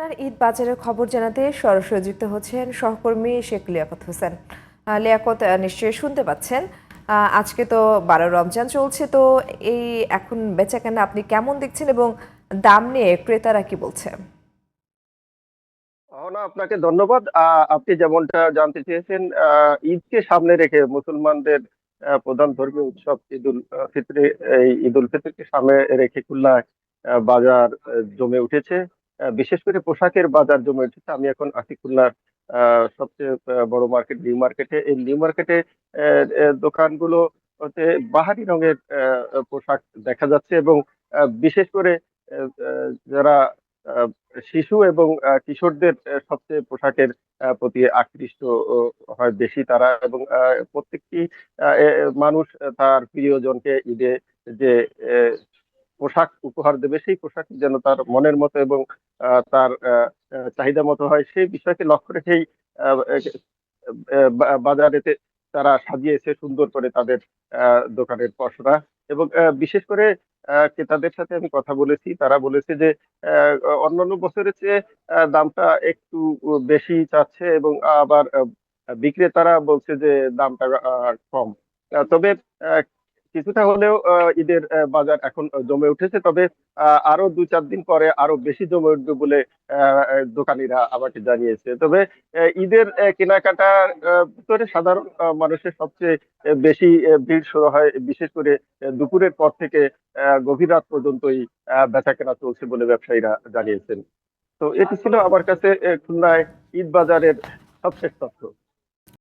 খুলনার ঈদ বাজারের খবর জানাতে সরাসরি যুক্ত হচ্ছেন সহকর্মী শেখ লিয়াকত হোসেন। লিয়াকত নিশ্চয়ই শুনতে পাচ্ছেন। আজকে তো বারো রমজান চলছে তো এই এখন বেচাকেনা আপনি কেমন দেখছেন এবং দাম নিয়ে ক্রেতারা কি বলছে? না আপনাকে ধন্যবাদ। আপনি যেমনটা জানতে চেয়েছেন ঈদকে সামনে রেখে মুসলমানদের প্রধান ধর্মীয় উৎসব ঈদুল আহ, ফিতরে এই ঈদুল ফিতরকে সামনে রেখে খুলনায় বাজার জমে উঠেছে। বিশেষ করে পোশাকের বাজার জমে উঠেছে আমি এখন আহ, সবচেয়ে বড় মার্কেট নিউ মার্কেটে এই নিউ মার্কেটে দোকানগুলো হতে বাহারি রঙের পোশাক দেখা যাচ্ছে এবং বিশেষ করে যারা শিশু এবং কিশোরদের সবচেয়ে পোশাকের প্রতি আকৃষ্ট হয় বেশি তারা এবং প্রত্যেকটি মানুষ তার প্রিয়জনকে ঈদে যে পোশাক উপহার দেবে, সেই পোশাক যেন তার মনের মতো এবং তার চাহিদা মতো হয়, সেই বিষয়কে লক্ষ্য রেখেই বাজারেতে তারা সাজিয়েছে সুন্দর করে তাদের দোকানের পসরা এবং বিশেষ করে ক্রেতাদের সাথে আমি কথা বলেছি, তারা বলেছে যে অন্যান্য বছরের চেয়ে দামটা একটু বেশি চাচ্ছে এবং আবার বিক্রেতারা বলছে যে দামটা কম। তবে কিছুটা হলেও ঈদের বাজার এখন জমে উঠেছে। তবে আরও দু চার দিন পরে আরও বেশি জমে উঠবে বলে দোকানিরা আমাকে জানিয়েছে। তবে ঈদের কেনাকাটার ভিতরে সাধারণ মানুষের সবচেয়ে বেশি ভিড় শুরু হয় বিশেষ করে দুপুরের পর থেকে গভীর রাত পর্যন্তই আহ, বেচাকেনা চলছে বলে ব্যবসায়ীরা জানিয়েছেন। তো এটি ছিল আমার কাছে খুলনায় ঈদ বাজারের সবশেষ তথ্য।